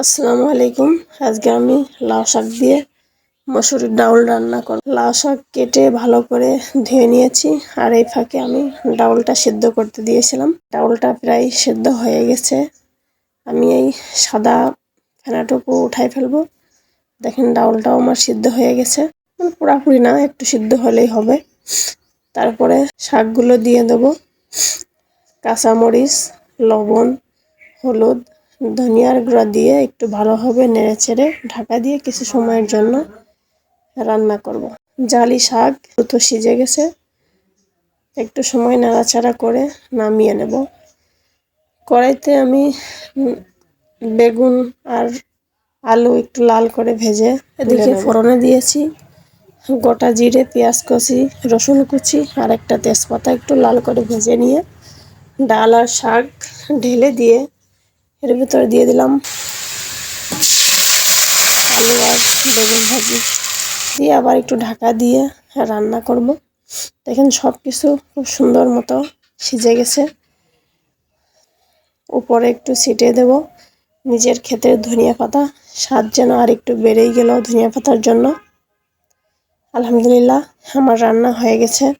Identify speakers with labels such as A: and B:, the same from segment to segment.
A: আসসালামু আলাইকুম। আজকে আমি লাউ শাক দিয়ে মসুরির ডাউল রান্না করব। লাউ শাক কেটে ভালো করে ধুয়ে নিয়েছি আর এই ফাঁকে আমি ডাউলটা সিদ্ধ করতে দিয়েছিলাম। ডাউলটা প্রায় সিদ্ধ হয়ে গেছে। আমি এই সাদা ফেনাটুকু উঠাই ফেলব। দেখেন ডাউলটাও আমার সিদ্ধ হয়ে গেছে। মানে পুরাপুরি না, একটু সিদ্ধ হলেই হবে। তারপরে শাকগুলো দিয়ে দেবো। কাঁচামরিচ, লবণ, হলুদ ধনিয়ার গুঁড়া দিয়ে একটু ভালোভাবে নেড়ে চেড়ে ঢাকা দিয়ে কিছু সময়ের জন্য রান্না করব। জালি শাক দ্রুত সিজে গেছে। একটু সময় নাড়াচাড়া করে নামিয়ে নেব। কড়াইতে আমি বেগুন আর আলু একটু লাল করে ভেজে এদিকে ফোড়নে দিয়েছি গোটা জিরে পেঁয়াজ কচি রসুন কুচি আর একটা তেজপাতা একটু লাল করে ভেজে নিয়ে ডাল আর শাক ঢেলে দিয়ে এর ভিতরে দিয়ে দিলাম। আলু আর বেগুন ভাজি। দিয়ে আবার একটু ঢাকা দিয়ে রান্না করব। দেখেন সব কিছু খুব সুন্দর মতো সিজে গেছে। উপরে একটু ছিটিয়ে দেব। নিজের ক্ষেতের ধনিয়া পাতা। স্বাদ যেন আর একটু বেড়েই গেল ধনিয়া পাতার জন্য। আলহামদুলিল্লাহ, আমার রান্না হয়ে গেছে।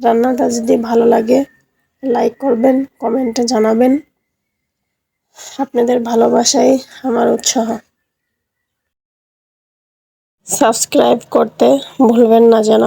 A: রান্নাটা যদি ভালো লাগে লাইক করবেন কমেন্টে জানাবেন। আপনাদের ভালোবাসাই আমার উৎসাহ। সাবস্ক্রাইব করতে ভুলবেন না যেন।